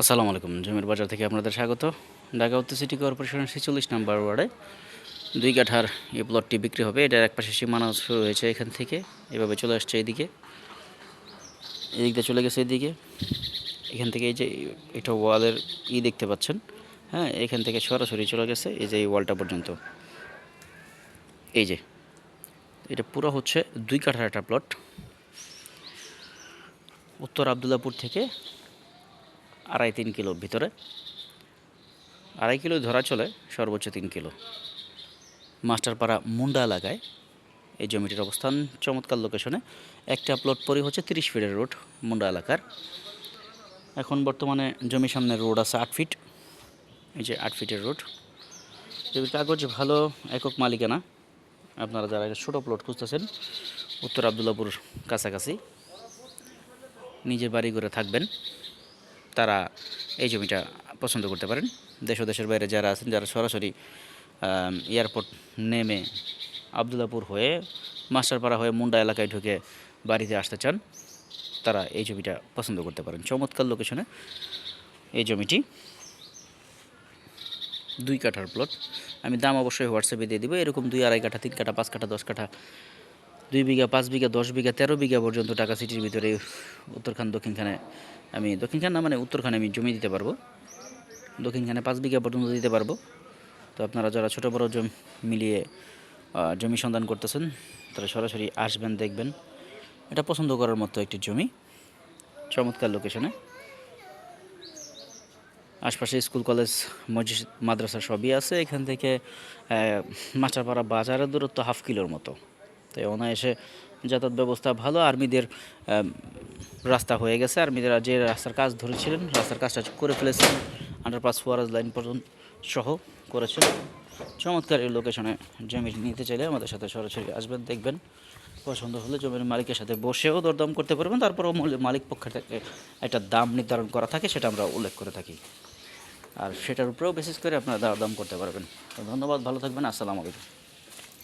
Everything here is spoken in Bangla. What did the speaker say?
আসসালামু আলাইকুম। জমির বাজার থেকে আপনাদের স্বাগত। ঢাকা উত্তর সিটি কর্পোরেশনের ছেচল্লিশ নাম্বার ওয়ার্ডে দুই কাঠার এই প্লটটি বিক্রি হবে। এটার এক পাশে সীমানা শুরু হয়েছে এখান থেকে। এভাবে চলে আসছে এদিক। দিয়ে চলে গেছে এদিকে। এখান থেকে এই যে এটা ওয়ালের ই দেখতে পাচ্ছেন। হ্যাঁ এখান থেকে সরাসরি চলে গেছে এই যে এই ওয়ালটা পর্যন্ত। এই যে, এটা পুরো হচ্ছে দুই কাঠার একটা প্লট। উত্তর আবদুল্লাপুর থেকে আড়াই তিন কিলো ভিতরে। আড়াই কিলো ধরা চলে, সর্বোচ্চ তিন কিলো। মাস্টারপাড়া মুন্ডা এলাকায় এই জমিটির অবস্থান, চমৎকার লোকেশনে একটা প্লট পরি হচ্ছে তিরিশ ফিটের রোড মুন্ডা এলাকার। এখন বর্তমানে জমির সামনে রোড আছে আট ফিট এই যে আট ফিটের রোড জমির কাগজ ভালো, একক মালিকানা, আপনারা যারা ছোটো প্লট খুঁজতেছেন, উত্তর আবদুল্লাপুর কাছাকাছি। নিজের বাড়ি করে থাকবেন। তারা এই জমিটা পছন্দ করতে পারেন। দেশ ও দেশের বাইরে যারা আছেন, যারা সরাসরি এয়ারপোর্ট নেমে আবদুল্লাপুর হয়ে মাস্টারপাড়া হয়ে মুন্ডা এলাকায় ঢুকে বাড়িতে আসতে চান, তারা এই জমিটা পছন্দ করতে পারেন। চমৎকার লোকেশনে এই জমিটি। দুই কাঠার প্লট আমি দাম অবশ্যই হোয়াটসঅ্যাপে দিয়ে দিব। এরকম দুই আড়াই কাঠা, তিন কাঠা, পাঁচ কাঠা, দশ কাঠা দুই বিঘা পাঁচ বিঘা দশ বিঘা তেরো বিঘা পর্যন্ত টাকা সিটির ভিতরে উত্তরখান দক্ষিণখানে আমি দক্ষিণখান না মানে উত্তরখানে আমি জমি দিতে পারব। দক্ষিণখানে পাঁচ বিঘা পর্যন্ত দিতে পারব। তো আপনারা যারা ছোটো বড়ো জমি মিলিয়ে জমি সন্ধান করতেছেন তারা সরাসরি আসবেন দেখবেন। এটা পছন্দ করার মতো একটি জমি। চমৎকার লোকেশনে আশপাশে স্কুল কলেজ মসজিদ মাদ্রাসা সবই আছে। এখান থেকে আহ, মাচাপাড়া বাজারের দূরত্ব হাফ কিলোর মতো। তাই অনায়াসে যাতায়াত ব্যবস্থা ভালো। আর্মিদের রাস্তা হয়ে গেছে। আর্মিদের যে রাস্তার কাজ ধরেছিলেন, রাস্তার কাজটা করে ফেলেছেন। আন্ডারপাস ফোয়ারাজ লাইন পর্যন্ত সহ করেছেন। চমৎকার এই লোকেশনে জমি নিতে চাইলে আমাদের সাথে সরাসরি আসবেন, দেখবেন। পছন্দ হলে জমির মালিকের সাথে বসেও দরদাম করতে পারবেন। তারপরেও মূল- মালিক পক্ষের থেকে একটা দাম নির্ধারণ করা থাকে, সেটা আমরা উল্লেখ করে থাকি। আর সেটার উপরেও বেসিস করে আপনারা দাম করতে পারবেন। ধন্যবাদ, ভালো থাকবেন। আসসালামু আলাইকুম।